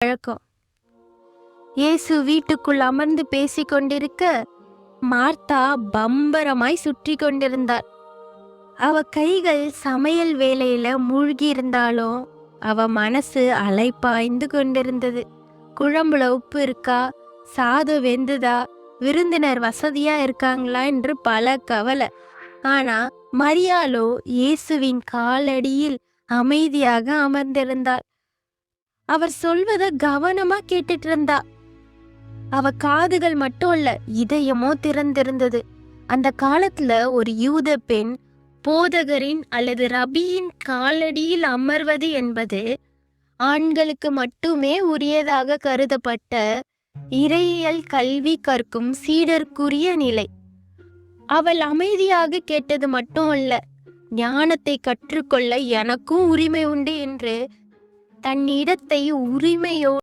பழக்கம். இயேசு வீட்டுக்குள் அமர்ந்து பேசிக் கொண்டிருக்க மார்த்தா பம்பரமாய் சுற்றி கொண்டிருந்தார். அவ கைகள் சமையல் வேலையில மூழ்கி இருந்தாலும் அவ மனசு அலைப்பாய்ந்து கொண்டிருந்தது. குழம்புல உப்பு இருக்கா சாதம் வெந்துதா விருந்தினர் வசதியா இருக்காங்களா என்று பல கவலை. ஆனா மரியாளோ இயேசுவின் காலடியில் அமைதியாக அமர்ந்திருந்தாள் அவர் சொல்வத கவனமா கேட்டுட்டு இருந்தா அவ காதுகள் மட்டும் இல்ல இதயமோ திறந்திருந்தது. அந்த காலத்துல ஒரு யூத பெண் போதகரின் அல்லது ரபியின் காலடியில் அமர்வது என்பது ஆண்களுக்கு மட்டுமே உரியதாக கருதப்பட்ட இறையியல் கல்வி கற்கும் சீடர்க்குரிய நிலை. அவள் அமைதியாக கேட்டது மட்டும் அல்ல ஞானத்தை கற்றுக்கொள்ள எனக்கும் உரிமை உண்டு என்று தன் இடத்தை உரிமையோ